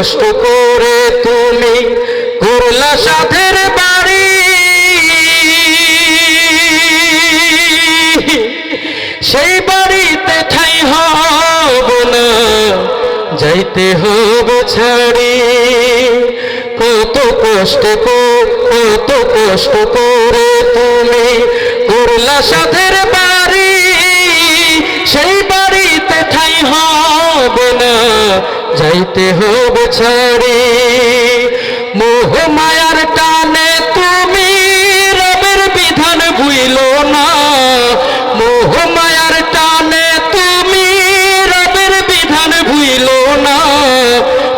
কষ্ট করে তুমি করলা সাধের বাড়ি। সেই বাড়িতে ঠাই হব না, যাইতে হবে ছাড়ি। কত কষ্ট কত কষ্ট করে তুমি করলা সাধের বাড়ি। সেই বাড়িতে ঠাই হবে না যাইতে হবে ছাড়ি। মোহ মায়ার টানে তুমি রবের বিধান ভুইল না। মোহ মায়ার টানে তুমি রবের বিধান ভুইল না।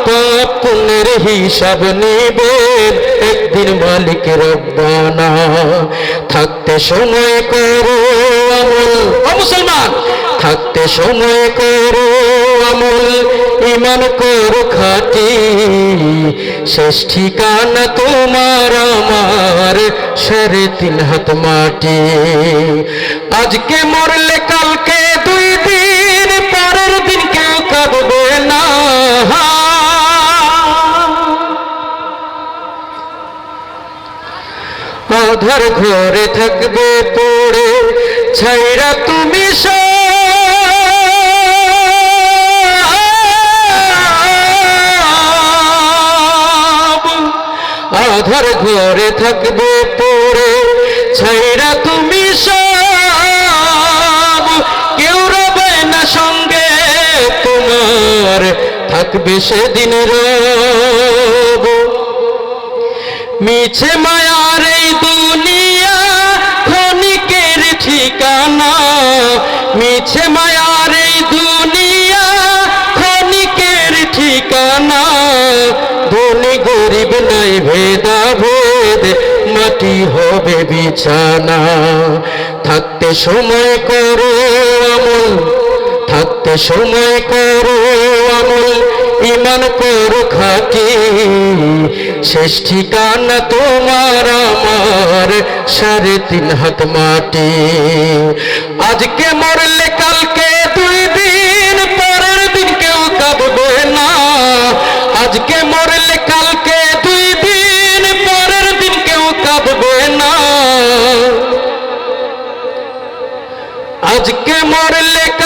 পাপ পুণ্যের হিসাব নেবেন একদিন মালিক রব্বানা। থাকতে সময় করো আমল। মুসলমান, থাকতে সময় করো আমল ইমান করো খাটি শেষ ঠিকানা তোমার আমার সাড়ে তিন হাত মাটি আজকে মরলে কালকে দুই দিন, পরের দিন কেউ কাঁদবে না আধার ঘরে থাকবে পড়ে ছাইরা তুমি সব। আধার ঘরে থাকবে পড়ে। ছাইরা তুমি সব, কেউ রবে না সঙ্গে তোমার। থাকবে সেদিন রব মিছে মায়ার এই দুনিয়া, ক্ষণিকের ঠিকানা। মিছে মায়ার এই দুনিয়া, ক্ষণিকের ঠিকানা। ধনী গরিব ভেদ মাটি হবে বিছানা? থাকতে সময় করো আমল, থাকতে সময় করো আমল ইমান করো খাটি শেষ ঠিকানা তোমার আমার, সাড়ে তিন হাত মাটি। আজকে মরলে কালকে আজকে মরলে কালকে